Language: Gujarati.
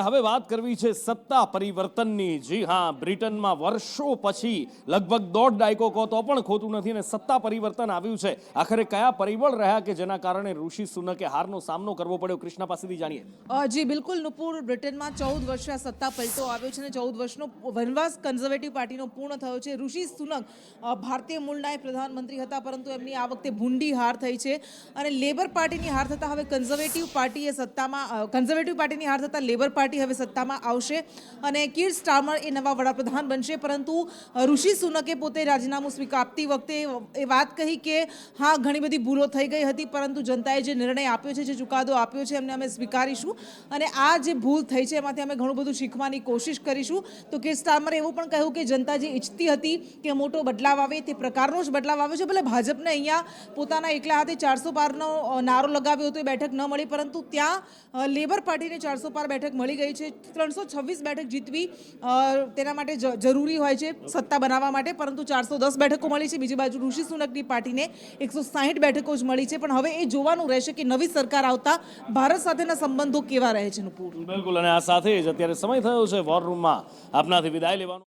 હવે વાત કરવી છે સત્તા પરિવર્તનની. જી હા, બ્રિટનમાં વર્ષો પછી લગભગ દોઢ ડાયકો કહો તો પણ ખોટું નથી અને સત્તા પરિવર્તન આવ્યું છે. આખરે કયા પરિબળ રહ્યા કે જેના કારણે ઋષિ સુનકે હારનો સામનો કરવો પડ્યો? કૃષ્ણા પાસેથી જાણીએ. જી, બિલકુલ. નુપુર, બ્રિટનમાં ચૌદ વર્ષે સત્તા પલટો આવ્યો છે અને ચૌદ વર્ષનો વનવાસ કન્ઝર્વેટિવ પાર્ટીનો પૂર્ણ થયો છે. ઋષિ સુનક ભારતીય મૂળના પ્રધાનમંત્રી હતા, પરંતુ એમની આ વખતે ભૂંડી હાર થઈ છે અને લેબર પાર્ટીની હાર થતાં હવે કન્ઝર્વેટિવ પાર્ટીએ સત્તામાં કન્ઝર્વેટિવ પાર્ટીની હાર થતાં લેબર પાર્ટી હવે સત્તામાં આવશે અને કીર સ્ટાર્મર એ નવા વડાપ્રધાન બનશે. પરંતુ ઋષિ સુનકે પોતે રાજીનામું સ્વીકાર આપતી વખતે એ વાત કહી કે, હા, ઘણી બધી ભૂલો થઈ ગઈ હતી, પરંતુ જનતાએ જે નિર્ણય આપ્યો છે, જે ચુકાદો આપ્યો છે, એમને અમે સ્વીકારીશું. અને આ જે ભૂલ થઈ છે, એમાંથી અમે ઘણું બધું શીખવાની કોશિશ કરીશું. તો કે સ્ટાર્મરે એવું પણ કહ્યું કે, જનતા જે ઈચ્છતી હતી કે મોટો બદલાવ આવે, તે પ્રકારનો જ બદલાવ આવ્યો છે. ભલે ભાજપને અહીંયા પોતાના એકલા હાથે ચારસો પારનો નારો લગાવ્યો હતો એ બેઠક ન મળી, પરંતુ ત્યાં લેબર પાર્ટીને ચારસો પાર બેઠક મળી ગઈ છે. ત્રણસો છવ્વીસ બેઠક જીતવી તેના માટે જરૂરી હોય છે સત્તા બનાવવા માટે, પરંતુ ચારસો દસ બેઠકો મળી છે. બીજી બાજુ ઋષિ સુનકની પાર્ટીને એકસો સાહીઠ બેઠકો જ મળી છે. પણ હવે એ જોવાનું રહેશે કે નવી સરકાર આવતા ભારત સાથેના સંબંધો કેવા રહે છે બિલકુલ, અને આ સાથે જ અત્યારે સમય થયો છે વોર રૂમમાં આપનાથી વિદાય લેવાનો.